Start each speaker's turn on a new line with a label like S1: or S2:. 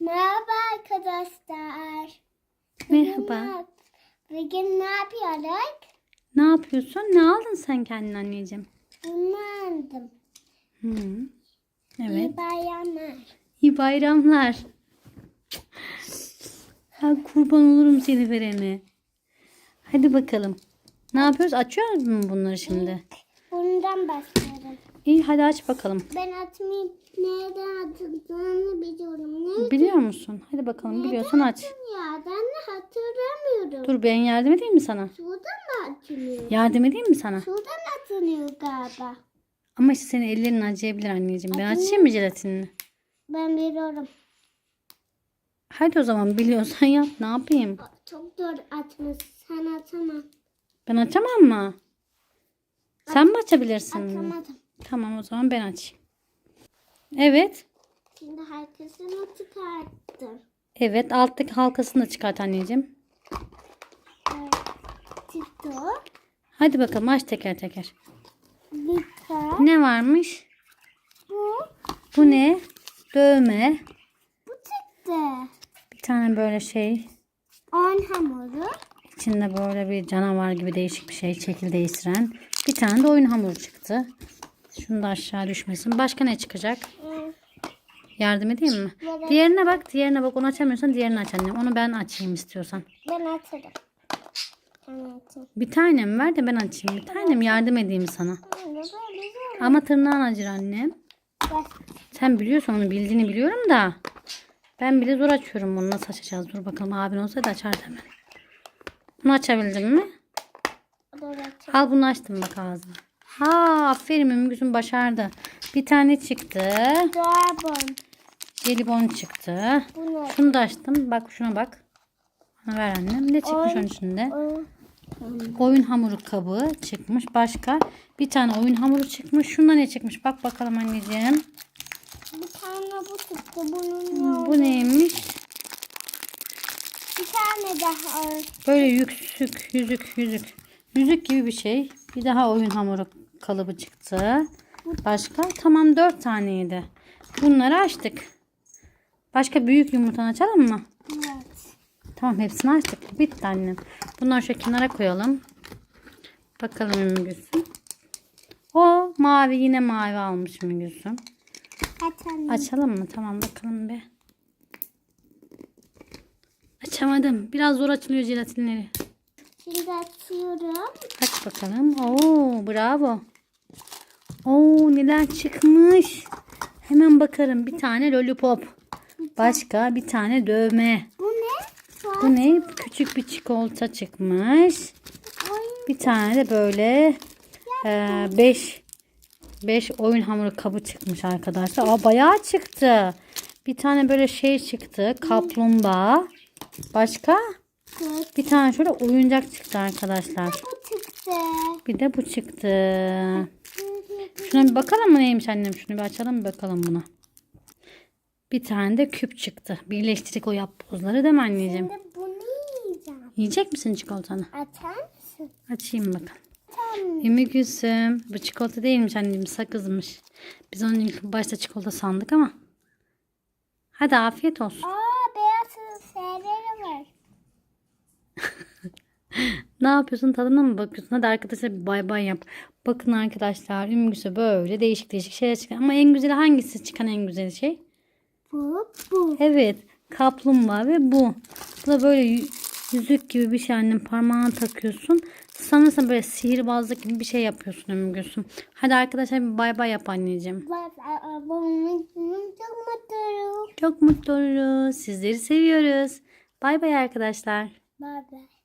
S1: Merhaba arkadaşlar.
S2: Merhaba.
S1: Bugün ne yapıyoruz?
S2: Ne yapıyorsun? Ne aldın sen kendin anneciğim?
S1: Bunu aldım.
S2: Hı. Evet.
S1: İyi bayramlar.
S2: İyi bayramlar. Ha, kurban olurum seni verene. Hadi bakalım. Ne yapıyoruz? Açıyoruz mu bunları şimdi?
S1: Bundan başlayalım.
S2: İyi hadi aç bakalım.
S1: Ben atmayayım. Nereden atıldığını biliyorum. Ne
S2: Biliyor musun? Hadi bakalım biliyorsan aç.
S1: ya? Ben de hatırlamıyorum.
S2: Dur ben yardım edeyim mi sana?
S1: Sudan mı atılıyor?
S2: Yardım edeyim mi sana?
S1: Sudan atılıyor galiba.
S2: Ama işte senin ellerin acıyabilir anneciğim. Ben açayım mı jelatinini?
S1: Ben biliyorum.
S2: Hadi o zaman biliyorsan yap. Ne yapayım?
S1: Çok zor atmış. Sen atamam.
S2: Ben açamam mı? Sen mi açabilirsin?
S1: Atamadım.
S2: Tamam o zaman ben açayım. Evet.
S1: Şimdi o çıkarttım.
S2: Evet alttaki halkasını da çıkart anneciğim.
S1: Evet. Çıktı.
S2: Hadi bakalım aç teker teker.
S1: Tane.
S2: Ne varmış?
S1: Bu.
S2: Bu ne? Dövme.
S1: Bu çıktı.
S2: Bir tane böyle şey.
S1: On hamuru.
S2: İçinde böyle bir canavar gibi değişik bir şey. Şekil değiştiren. Bir tane de oyun hamuru çıktı. Şunu da aşağı düşmesin. Başka ne çıkacak? Yardım edeyim mi?
S1: Evet.
S2: Diğerine bak. Diğerine bak. Onu açamıyorsan diğerini aç annem. Onu ben açayım istiyorsan.
S1: Ben atarım.
S2: Bir tane mi ver de ben açayım. Bir tane mi yardım edeyim sana? Ama tırnağın acır annem. Sen biliyorsun onu bildiğini biliyorum da. Ben bile zor açıyorum bunu. Nasıl açacağız? Dur bakalım abin olsaydı açardı hemen. Bunu açabildin mi? Al bunu açtım bak ağzına. Ha aferin Ümmügül'ün başardı. Bir tane çıktı.
S1: Dolabım.
S2: Jelibon çıktı.
S1: Bu ne?
S2: Şunu da açtım. Bak şuna bak. Bana ver annem. Ne çıkmış onun içinde? Oyun hamuru kabı çıkmış. Başka bir tane oyun hamuru çıkmış. Şunda ne çıkmış? Bak bakalım anneciğim.
S1: Bir tane bu çıktı. Bunun ne?
S2: Bu neymiş?
S1: Bir tane daha.
S2: Böyle yüksük, yüzük, yüzük. Yüzük gibi bir şey. Bir daha oyun hamuru kalıbı çıktı. Başka? Tamam dört taneydi. Bunları açtık. Başka büyük yumurtanı açalım mı?
S1: Evet.
S2: Tamam hepsini açtık. Bitti annem. Bunları şu kenara koyalım. Bakalım Ümmü O mavi yine mavi almış Ümmü Gülsüm.
S1: Aç anne.
S2: Açalım mı? Tamam bakalım bir. Açamadım. Biraz zor açılıyor jelatinleri.
S1: Şimdi açıyorum.
S2: Aç bakalım. Oo bravo. Oo neler çıkmış. Hemen bakarım. Bir tane lollipop. Başka bir tane dövme.
S1: Bu ne?
S2: Bu ne? Küçük bir çikolata çıkmış. Bir tane de böyle 5 5 oyun hamuru kabı çıkmış arkadaşlar. Aa bayağı çıktı. Bir tane böyle şey çıktı. Kaplumbağa. Başka? Bir tane şöyle oyuncak çıktı arkadaşlar.
S1: Bu çıktı.
S2: Bir de bu çıktı. Şuna bir bakalım mı neymiş annem? Şunu bir açalım bir bakalım buna. Bir tane de küp çıktı. Birleştirdik o yapbozları değil mi anneciğim?
S1: Şimdi bunu yiyeceğim.
S2: Yiyecek misin çikolatanı?
S1: Açar mısın?
S2: Açayım bakalım. Ümmü Gülsüm. Bu çikolata değilmiş anneciğim sakızmış. Biz onu ilk başta çikolata sandık ama. Hadi afiyet olsun.
S1: Aa
S2: Ne yapıyorsun tadına mı bakıyorsun? Hadi arkadaşlar bir bay bay yap. Bakın arkadaşlar Ümmü Gülsüm böyle değişik değişik şeyler çıkan. Ama en güzeli hangisi çıkan en güzel şey?
S1: Bu bu.
S2: Evet. Kaplumbağa ve bu. Bu da böyle yü- yüzük gibi bir şey annem parmağına takıyorsun. Sanırsam böyle sihirbazlık gibi bir şey yapıyorsun Ümmü Gülsüm. Hadi arkadaşlar bir bay bay yap anneciğim.
S1: Çok mutluyum.
S2: Çok mutlu oluruz. Sizleri seviyoruz. Bay bay arkadaşlar.
S1: Bye bye.